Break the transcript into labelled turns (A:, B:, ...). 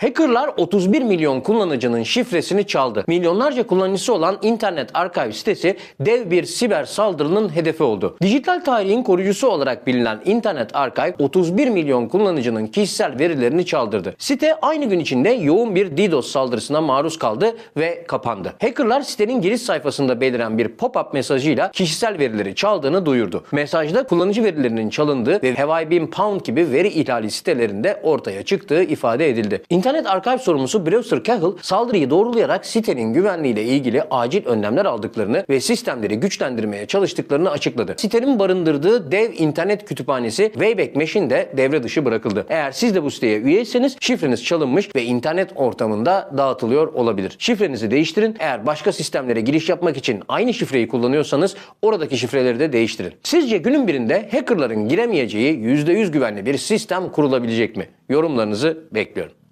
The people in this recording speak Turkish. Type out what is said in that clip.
A: Hackerlar 31 milyon kullanıcının şifresini çaldı. Milyonlarca kullanıcısı olan internet arşiv sitesi dev bir siber saldırının hedefi oldu. Dijital tarihin koruyucusu olarak bilinen internet arşiv 31 milyon kullanıcının kişisel verilerini çaldırdı. Site aynı gün içinde yoğun bir DDoS saldırısına maruz kaldı ve kapandı. Hackerlar sitenin giriş sayfasında beliren bir pop-up mesajıyla kişisel verileri çaldığını duyurdu. Mesajda kullanıcı verilerinin çalındığı ve Have Pound gibi veri ihlali sitelerinde ortaya çıktığı ifade edildi. İnternet arşiv sorumlusu Brewster Cahill saldırıyı doğrulayarak sitenin güvenliğiyle ilgili acil önlemler aldıklarını ve sistemleri güçlendirmeye çalıştıklarını açıkladı. Sitenin barındırdığı dev internet kütüphanesi Wayback Machine de devre dışı bırakıldı. Eğer siz de bu siteye üyeyseniz şifreniz çalınmış ve internet ortamında dağıtılıyor olabilir. Şifrenizi değiştirin. Eğer başka sistemlere giriş yapmak için aynı şifreyi kullanıyorsanız oradaki şifreleri de değiştirin. Sizce günün birinde hackerların giremeyeceği %100 güvenli bir sistem kurulabilecek mi? Yorumlarınızı bekliyorum.